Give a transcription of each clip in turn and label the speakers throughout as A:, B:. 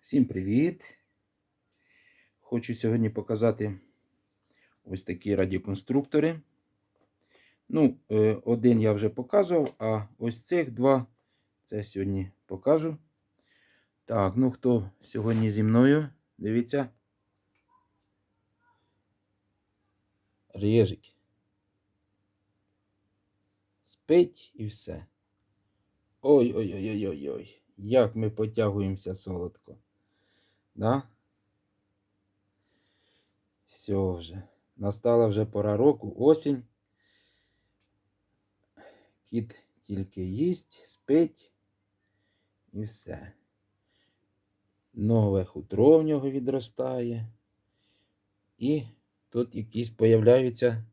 A: Всім привіт! Хочу сьогодні показати ось такі радіоконструктори. Ну, е, один я вже показував, а ось цих два це сьогодні покажу. Так, ну хто сьогодні зі мною? Дивіться. Режик. Спить і все. Ой-ой-ой-ой-ой-ой. Як ми потягуємося солодко. Да? Все вже. Настала вже пора року, осінь. Кіт тільки їсть, спить і все. Нове хутро в нього відростає. І тут якісь появляються,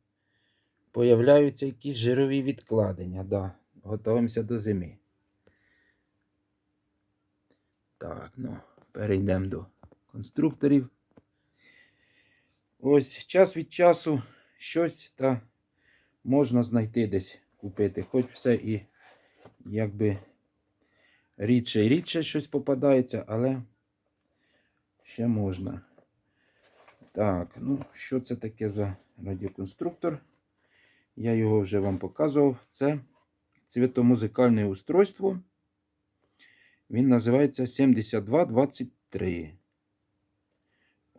A: появляються якісь жирові відкладення. Да. Готуємося до зими. Так, ну, перейдемо до конструкторів. Ось час від часу щось та можна знайти десь купити. Хоч все і якби рідше і рідше щось попадається, але ще можна. Так, ну, що це таке за радіоконструктор? Я його вже вам показував. Це цвітомузикальне устройство. Він називається 7223.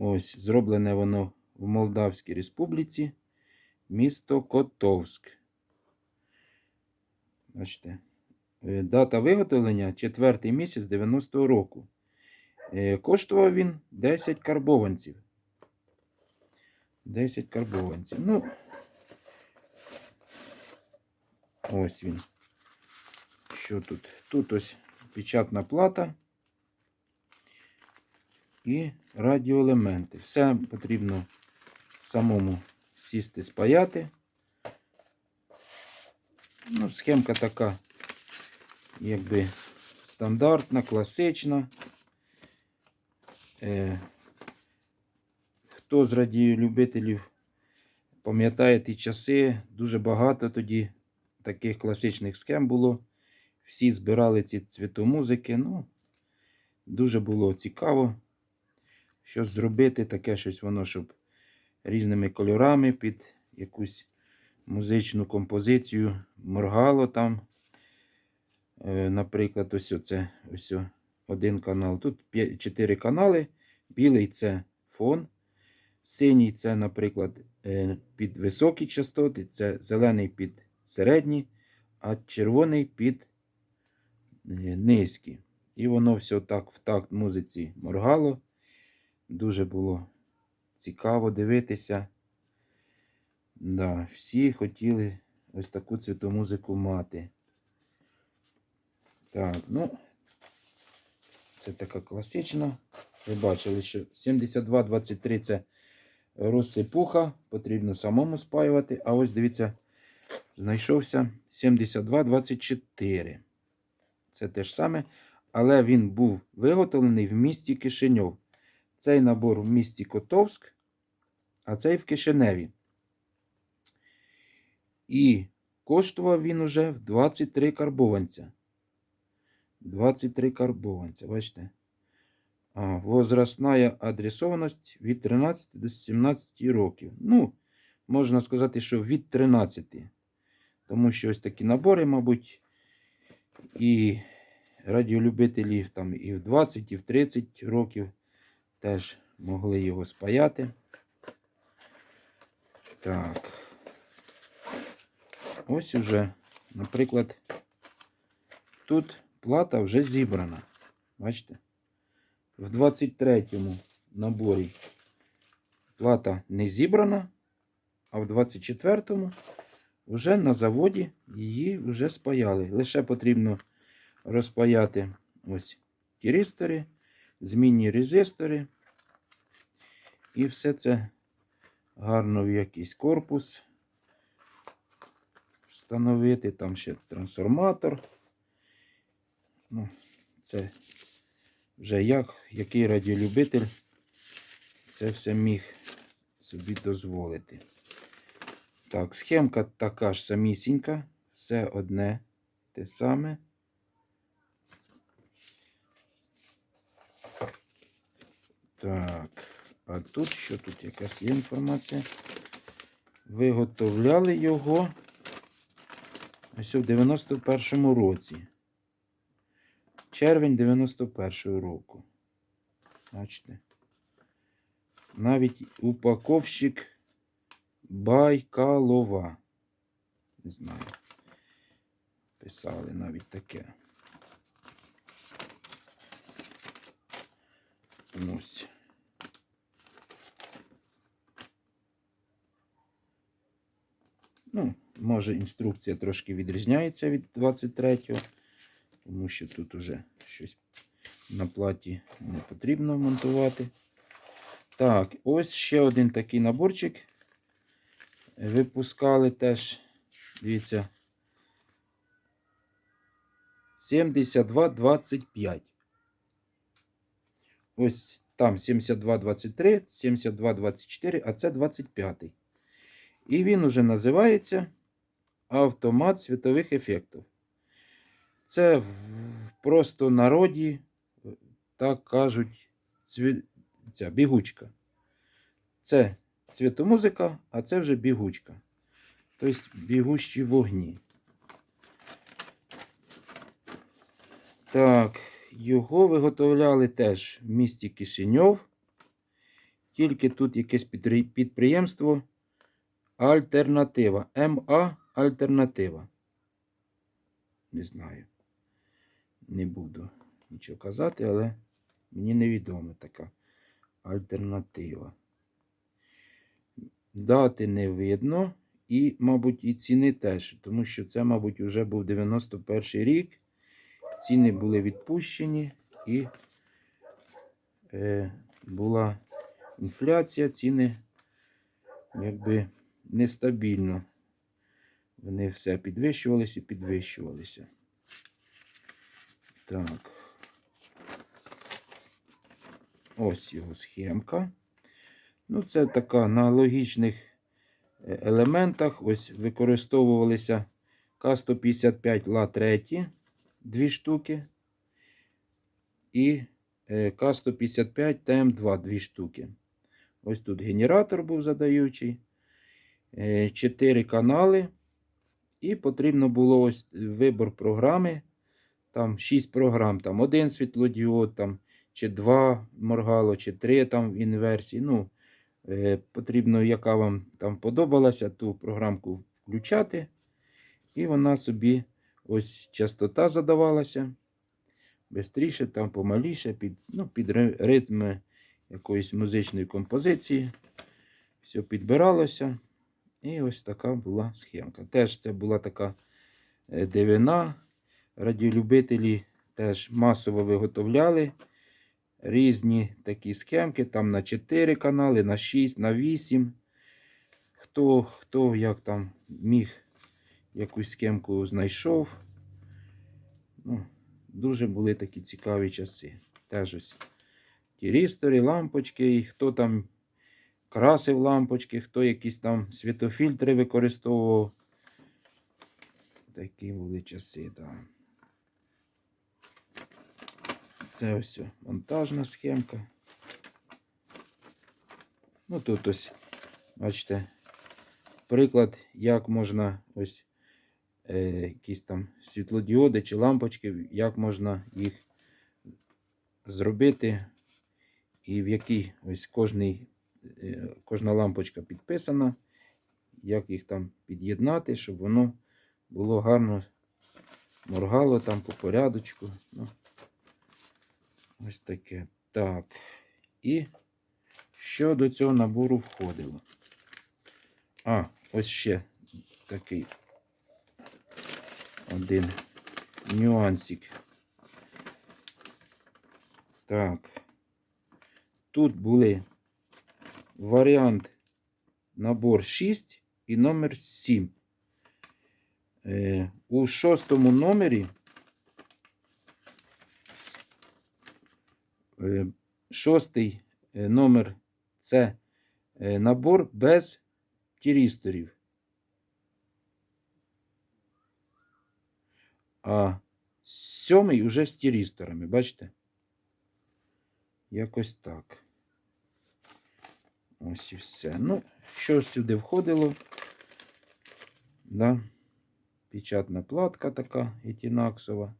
A: Ось, зроблене воно в Молдавській Республіці, місто Котовськ. Бачите. Е, Дата виготовлення 4 місяць 90-го року. Е, Коштував він 10 карбованців. 10 карбованців. Ну, ось він. Що тут? Тут ось печатна плата і радіоелементи. Все потрібно самому сісти, спаяти. Ну, схемка така, якби стандартна, класична. Е, хто з радіолюбителів пам'ятає ті часи, дуже багато тоді таких класичних схем було. Всі збирали ці цвітомузики. Ну, дуже було цікаво, щось зробити, таке щось воно, щоб різними кольорами під якусь музичну композицію моргало там. Е, Наприклад, ось оце ось один канал. Тут 4 канали. Білий це фон. Синій це, наприклад, е, під високі частоти, це зелений під середні, а червоний під е, низькі. І воно все так в такт музиці моргало. Дуже було цікаво дивитися. Да, всі хотіли ось таку цвітомузику мати. Так, ну, це така класична. Ви бачили, що 72-23 це розсипуха, потрібно самому спаювати. А ось дивіться, знайшовся 72-24. Це те ж саме, але він був виготовлений в місті Кишиньов. Цей набор в місті Котовськ, а цей в Кишиневі. І коштував він уже в 23 карбованця. 23 карбованця, бачите? А, возрастна адресованість від 13 до 17 років. Ну, можна сказати, що від 13. Тому що ось такі набори, мабуть, і радіолюбителі там і в 20, і в 30 років теж могли його спаяти. Так. Ось уже, наприклад, тут плата вже зібрана. Бачите? В 23-му наборі плата не зібрана, а в 24-му вже на заводі її вже спаяли. Лише потрібно розпаяти ось тіристори, змінні резистори. І все це гарно в якийсь корпус встановити. Там ще трансформатор. Ну, Це вже як, який радіолюбитель це все міг собі дозволити. Так, схемка така ж самісінька, все одне те саме. Так, а тут що тут якась є інформація? Виготовляли його ось у 91-му році. Червень 91-го року. Бачите? Навіть упаковщик Байкалова. Не знаю. Писали навіть таке. Ось. Ну, може інструкція трошки відрізняється від 23-го, тому що тут уже щось на платі не потрібно монтувати. Так, ось ще один такий наборчик. Випускали теж, дивіться, 72,25. Ось там 72,23, 72,24, а це 25. І він уже називається автомат світових ефектів. Це в просто народі, так кажуть, цві... ця бігучка. Це цвітомузика, а це вже бігучка. Тобто бігущі вогні. Так, його виготовляли теж в місті Кишиньов. Тільки тут якесь підприємство Альтернатива. МА Альтернатива. Не знаю. Не буду нічого казати, але мені невідома така альтернатива. Дати не видно. І, мабуть, і ціни теж, тому що це, мабуть, вже був 91 рік. Ціни були відпущені і е, була інфляція, ціни якби нестабільно. Вони все підвищувалися і підвищувалися. Так. Ось його схемка. Ну, це така на логічних е, елементах. Ось використовувалися К-155 ла 3, дві штуки. І е, К-155 ТМ2 дві штуки. Ось тут генератор був задаючий. Е, Чотири канали. І потрібно було ось вибор програми. Там 6 програм, там один світлодіод, там, чи два моргало, чи три там в інверсії. Ну, е, потрібно, яка вам там подобалася, ту програмку включати. І вона собі ось частота задавалася. Бистріше, там помаліше, під, ну, під ри- ритми якоїсь музичної композиції. Все підбиралося. І ось така була схемка. Теж це була така е, дивина. Радіолюбителі теж масово виготовляли різні такі схемки. Там на 4 канали, на 6, на 8. Хто, хто як там міг якусь схемку знайшов. Ну, дуже були такі цікаві часи. Теж ось тірістори, лампочки, і хто там красив лампочки, хто якісь там світофільтри використовував. Такі були часи, так. Да. Це ось монтажна схемка. Ну тут ось, бачите, приклад, як можна ось якісь там світлодіоди чи лампочки, як можна їх зробити, і в якій ось кожний, е, кожна лампочка підписана, як їх там під'єднати, щоб воно було гарно моргало там по порядочку. Ну, ось таке. Так. І що до цього набору входило? А, ось ще такий один нюансик. Так. Тут були варіант набор 6 і номер 7. Е, у шостому номері е, шостий е, номер це е, набор без тірісторів. А сьомий уже з тірісторами, бачите? Якось так. Ось і все. Ну, що сюди входило? Да. Печатна платка така етінаксова.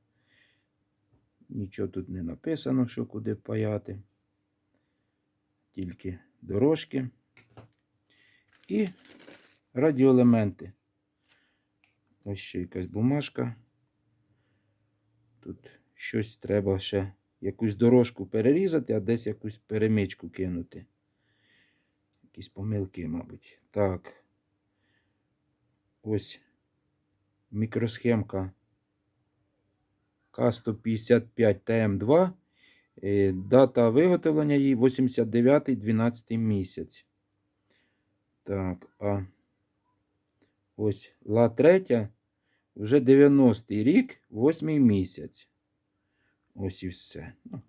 A: Нічого тут не написано, що куди паяти. Тільки дорожки. І радіоелементи. Ось ще якась бумажка. Тут щось треба ще якусь дорожку перерізати, а десь якусь перемичку кинути. Якісь помилки, мабуть. Так. Ось мікросхемка К155 ТМ2. Е, Дата виготовлення її 89-12 місяць. Так, а ось ла 3 вже 90-й рік, 8 місяць. Ось і все. Ну,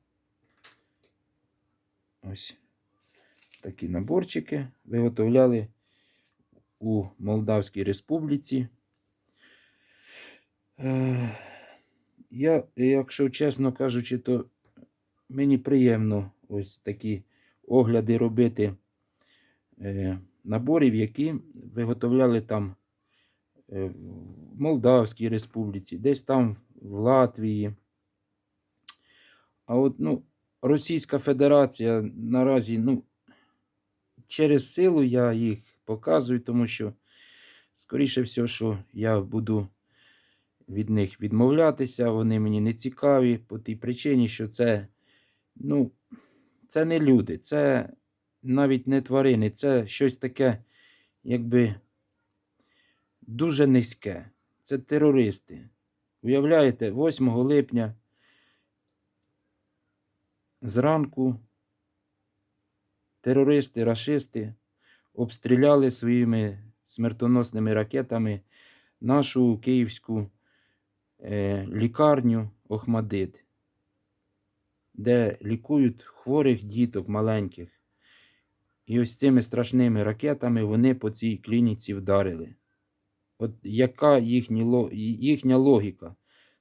A: ось такі наборчики виготовляли у Молдавській Республіці. Е, Я, якщо чесно кажучи, то мені приємно ось такі огляди робити е, наборів, які виготовляли там в Молдавській Республіці, десь там в Латвії. А от ну, Російська Федерація наразі, ну, через силу я їх показую, тому що, скоріше всього, що я буду від них відмовлятися, вони мені не цікаві по тій причині, що це, ну, це не люди, це навіть не тварини, це щось таке, якби дуже низьке. Це терористи. Уявляєте, 8 липня зранку терористи, рашисти обстріляли своїми смертоносними ракетами нашу київську е, лікарню Охмадит, де лікують хворих діток маленьких. І ось цими страшними ракетами вони по цій клініці вдарили. От яка їхні, їхня логіка?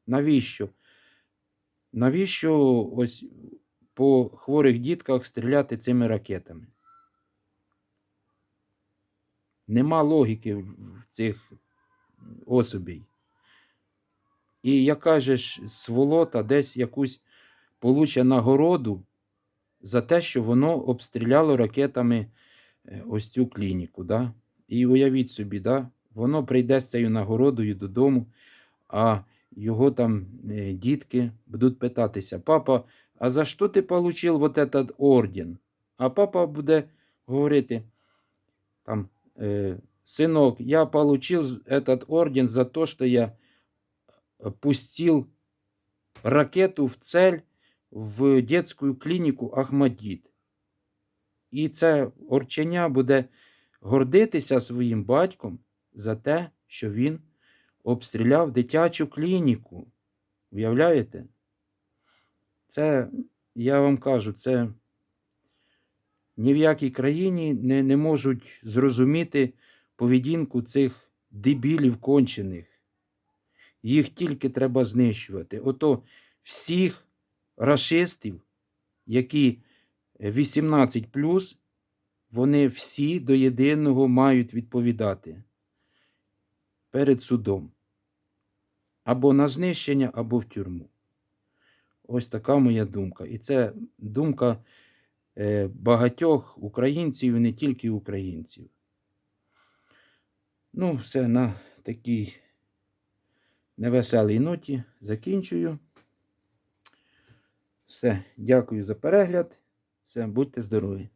A: Навіщо? Навіщо ось по хворих дітках стріляти цими ракетами? Нема логіки в цих особей. І яка же ж сволота десь якусь получе нагороду за те, що воно обстріляло ракетами е, ось цю клініку. Да? І уявіть собі, да? воно прийде з цією нагородою додому, а його там е, дітки будуть питатися: папа, а за що ти отримав вот этот орден? А папа буде говорити там, э, сынок, я получил этот орден за то, что я пустил ракету в цель в детскую клініку Ахмадіт. І це орченя буде гордитися своїм батьком за те, що він обстріляв дитячу клініку. Уявляєте? Це, я вам кажу, це ні в якій країні не, не можуть зрозуміти поведінку цих дебілів кончених. Їх тільки треба знищувати. Ото всіх рашистів, які 18, вони всі до єдиного мають відповідати перед судом. Або на знищення, або в тюрму. Ось така моя думка. І це думка е, багатьох українців, не тільки українців. Ну, все на такій невеселій ноті закінчую. Все, дякую за перегляд. Все, будьте здорові!